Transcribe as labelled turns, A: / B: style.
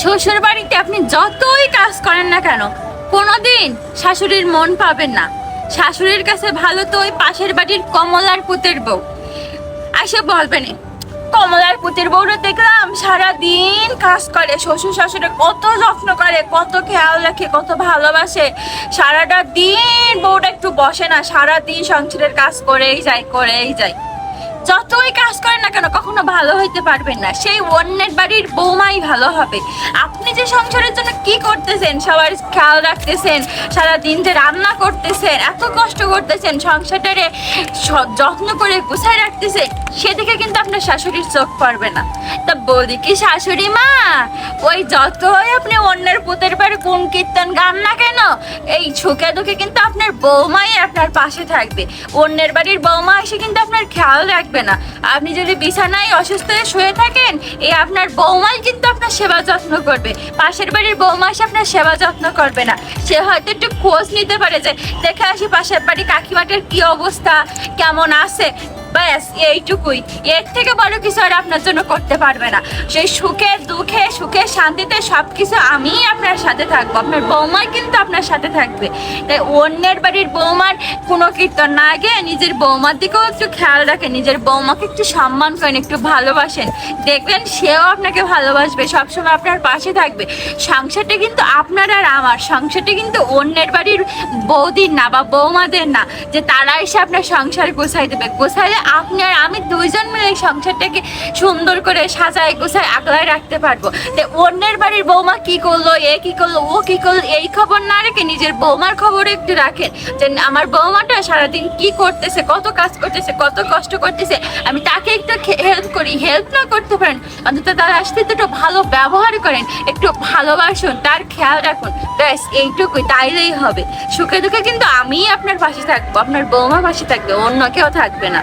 A: শ্বশুর বাড়িতে আপনি যতই কাজ করেন না কেন, কোনোদিন শাশুড়ির মন পাবেন না। শাশুড়ির কাছে ভালো তো ওই পাশের বাড়ির কমলার পুতের বউ। আসে বলবেন, কমলার পুতের বউরা দেখলাম সারা দিন কাজ করে, শ্বশুর শাশুড়ি কত যত্ন করে, কত খেয়াল রাখে, কত ভালোবাসে। সারাটা দিন বউটা একটু বসে না সারা দিন সংসারের কাজ করেই যায় করেই যায়। যতই কাজ করেন না কেন, কখনো ভালো হইতে পারবেন না। সেই অন্যের বাড়ির বৌমাই ভালো হবে। আপনি যে সংসারের জন্য কি করতেছেন, সবার খেয়াল রাখতেছেন সারা দিন যে রান্না করতেছেন, এত কষ্ট করতেছেন, সংসারটারে যত্ন করে গুছায় রাখতেছেন, সেদিকে আপনার শাশুড়ির চোখ পড়বে না। তা বলি কি শাশুড়ি মা, ওই যতই আপনি অন্যের পুতের বাড়ি কোন কীর্তন গান না কেন, এই সুখে দুঃখে কিন্তু আপনার বৌমাই আপনার পাশে থাকবে। অন্যের বাড়ির বৌমা এসে কিন্তু আপনার খেয়াল রাখবে না। আপনি যদি বিছানায় অসুস্থ হয়ে শুয়ে থাকেন, এই আপনার বৌমাই কিন্তু আপনার সেবা যত্ন করবে। পাশের বাড়ির বৌমা এসে আপনার সেবা যত্ন করবে না। সে হয়তো একটু খোঁজ নিতে পারে যে, দেখে আসি পাশের বাড়ি কাকিমাটার কি অবস্থা, কেমন আছে। ব্যাস, এইটুকুই। এর থেকে বড় কিছু আর আপনার জন্য করতে পারবে না। সেই সুখে, দুঃখে, সুখে, শান্তিতে সব কিছু আমিই আপনার সাথে থাকব। আপনার বৌমাই কিন্তু আপনার সাথে থাকবে। তাই অন্যের বাড়ির বৌমার কোনো কীর্তন না গিয়ে নিজের বৌমার দিকেও একটু খেয়াল রাখেন, নিজের বৌমাকে একটু সম্মান করেন, একটু ভালোবাসেন। দেখবেন সেও আপনাকে ভালোবাসবে, সবসময় আপনার পাশে থাকবে। সংসারটা কিন্তু আপনার আর আমার। সংসারটা কিন্তু অন্যের বাড়ির বৌদির না বা বৌমাদের না, যে তারা এসে আপনার সংসার গোছাই দেবে। গোছাইলে আপনি আর আমি দুইজন মিলে সংসারটাকে সুন্দর করে সাজায় গোছায় আগলায় রাখতে পারব। তো অন্যের বাড়ির বৌমা কি করল, এ কি করল, ও কি করল, এই খবর না রেখে নিজের বৌমার খবর একটু রাখেন। যে আমার বৌমাটা সারাদিন কি করতেছে, কত কাজ করতেছে, কত কষ্ট করতেছে, আমি তাকে একটু হেল্প করি হেল্প না করতে পারেন, অন্তত তার আসতে একটু ভালো ব্যবহার করেন, একটু ভালোবাসুন, তার খেয়াল রাখুন, ব্যাস, এইটুকুই, তাইলেই হবে। সুখে দুঃখে কিন্তু আমিই আপনার পাশে থাকব, আপনার বৌমা পাশে থাকবে, অন্য কেউ থাকবে না।